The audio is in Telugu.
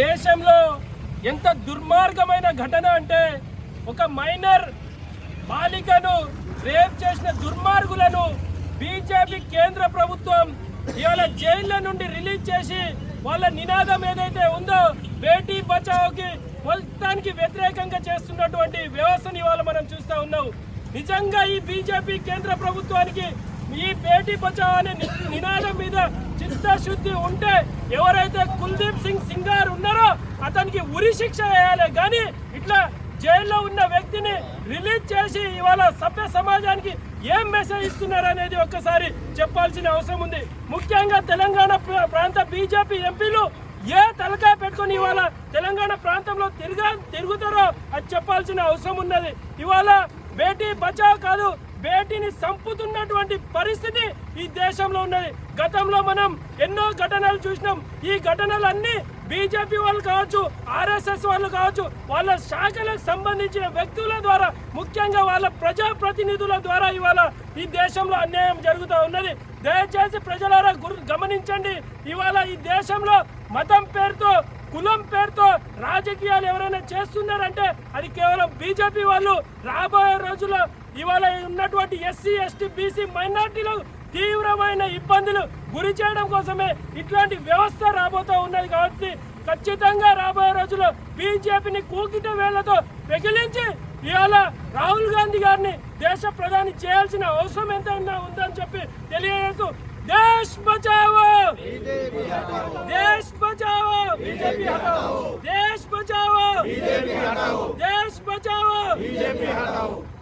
దేశంలో ఎంత దుర్మార్గమైన ఘటన అంటే ఒక మైనర్ బాలికను రేప్ చేసిన దుర్మార్గులను బీజేపీ కేంద్ర ప్రభుత్వం ఇవాళ జైళ్ళ నుండి రిలీజ్ చేసి వాళ్ళ నినాదం ఏదైతే ఉందో బేటీ బచావోకి మొత్తానికి వ్యతిరేకంగా చేస్తున్నటువంటి వ్యవస్థను ఇవాళ మనం చూస్తా ఉన్నాం. నిజంగా ఈ బీజేపీ కేంద్ర ప్రభుత్వానికి ఈ బేటీ బచావో అనే నినాదం మీద చిత్తశుద్ధి ఉంటే ఎవరైతే కుల్దీప్ సింగ్ సింగార్ ఉన్నారో అతనికి ఉరి శిక్ష వేయాలి. కానీ ఇట్లా జైల్లో ఉన్న వ్యక్తిని రిలీజ్ చేసి ఇవాళ సభ్య సమాజానికి ఏం మెసేజ్ ఇస్తున్నారు అనేది ఒక్కసారి చెప్పాల్సిన అవసరం ఉంది. ముఖ్యంగా తెలంగాణ ప్రాంత బీజేపీ ఎంపీలు ఏ తలకాయ పెట్టుకుని ఇవాళ తెలంగాణ ప్రాంతంలో తిరగా తిరుగుతారో అది చెప్పాల్సిన అవసరం ఉన్నది. ఇవాళ బేటీ బచావ్ కాదు వేటిని సంపుతున్నటువంటి పరిస్థితి ఈ దేశంలో ఉన్నది. గతంలో మనం ఎన్నో ఘటనలు చూసినాం. ఈ ఘటనలన్నీ బీజేపీ వాళ్ళు కావచ్చు ఆర్ఎస్ఎస్ వాళ్ళు కావచ్చు వాళ్ళ శాఖలకు సంబంధించిన వ్యక్తుల ద్వారా ముఖ్యంగా వాళ్ళ ప్రజా ప్రతినిధుల ద్వారా ఇవాళ ఈ దేశంలో అన్యాయం జరుగుతూ ఉన్నది. దయచేసి ప్రజలారా గుర్- గమనించండి. ఇవాళ ఈ దేశంలో మతం పేరుతో కులం పేరుతో రాజకీయాలు ఎవరైనా చేస్తున్నారంటే అది కేవలం బీజేపీ వాళ్ళు. రాబోయే రోజుల్లో ఇవాళ ఉన్నటువంటి ఎస్సీ ఎస్టీ బీసీ మైనార్టీలకు తీవ్రమైన ఇబ్బందులు గురి చేయడం కోసమే ఇట్లాంటి వ్యవస్థ రాబోతూ ఉన్నది కాబట్టి ఖచ్చితంగా రాబోయే రోజుల్లో బీజేపీని కూకిట వేళ్ళతో పెగిలించి ఇవాళ రాహుల్ గాంధీ గారిని దేశ ప్రధాని చేయాల్సిన అవసరం ఎంత ఉందని చెప్పి తెలియజేస్తూ దేశ్ బచావో દેશ બચાવો. બીજેપી હટાવો દેશ બચાવો. બીજેપી હટાવો દેશ બચાવો. બીજેપી હટાવો